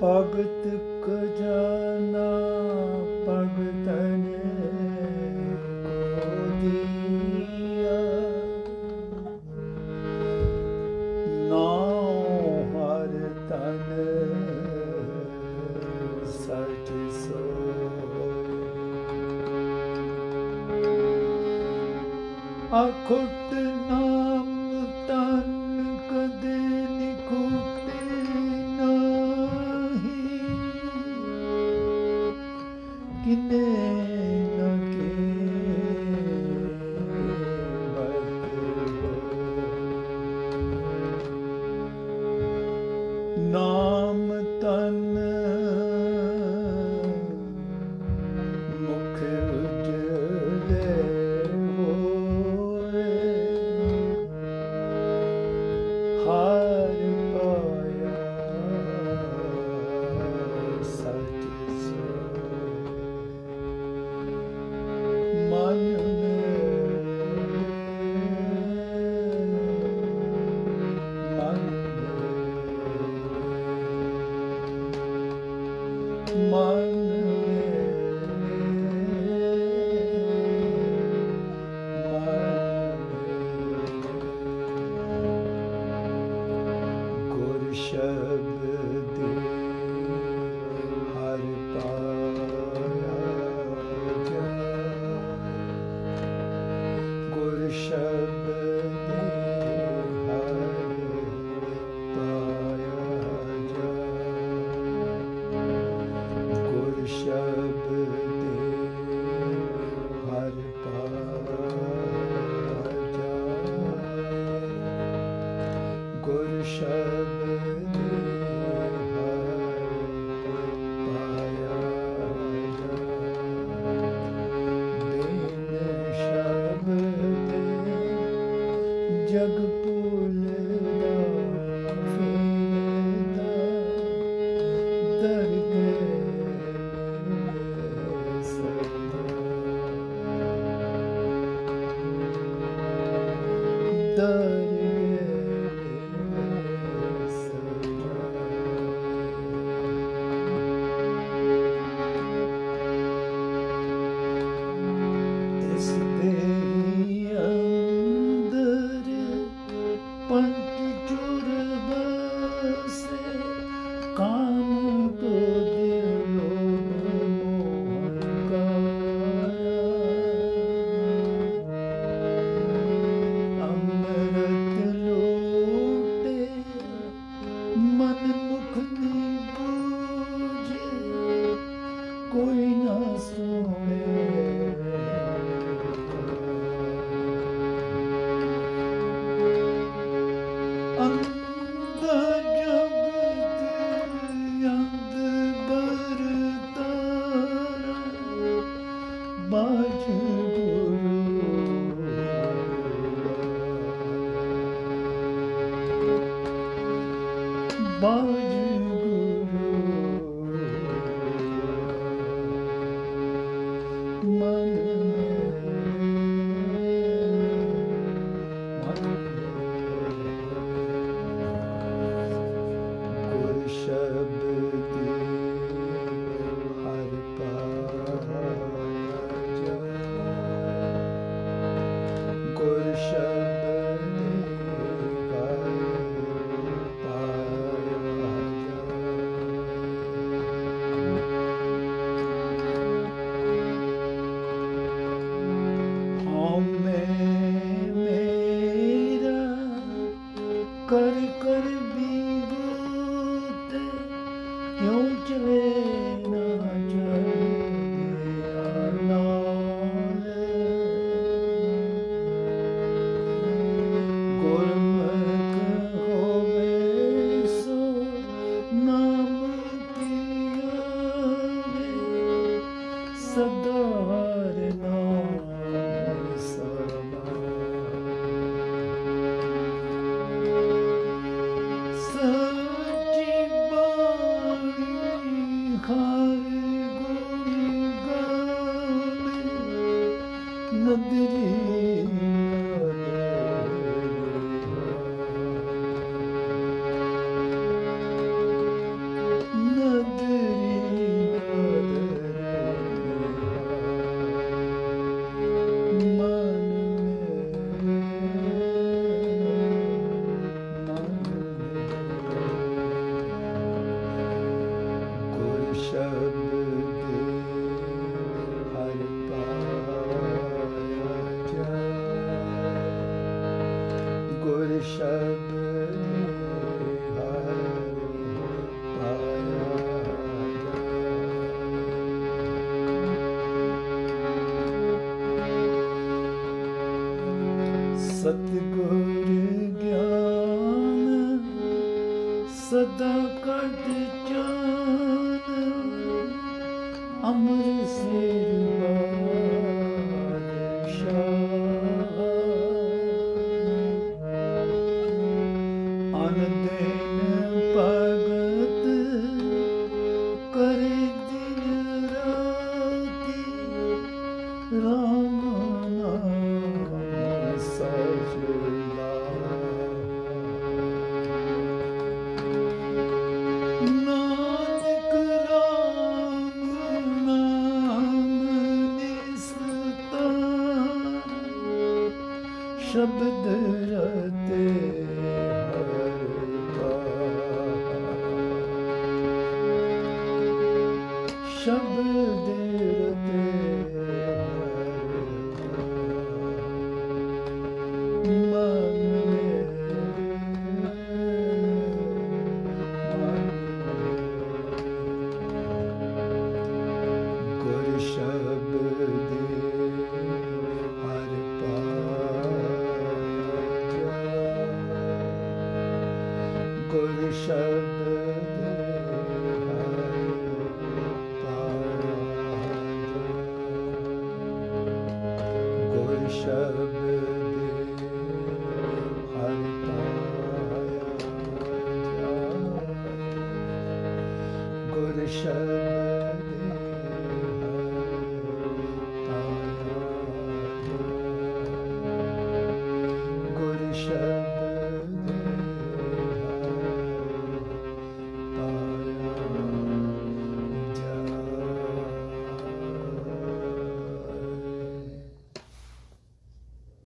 ਭਗਤ ਕਜਾ ਅਖੁੱਟ ਨਾਮ ਤਨ ਕਦੇ ਨਿਖੁੱਟੇ ਨਾਹੀ ਕਿਨੇ ਨਾਮ ਤਨ ਮੁਖ ਉਜਲੇ Eu te vejo. ਸਤਿਗੁਰ ਗਿਆਨ ਸਦਾ ਕਟ ਜਾਨ ਅਮਰ ਸਿਰ Shabbat. Krishna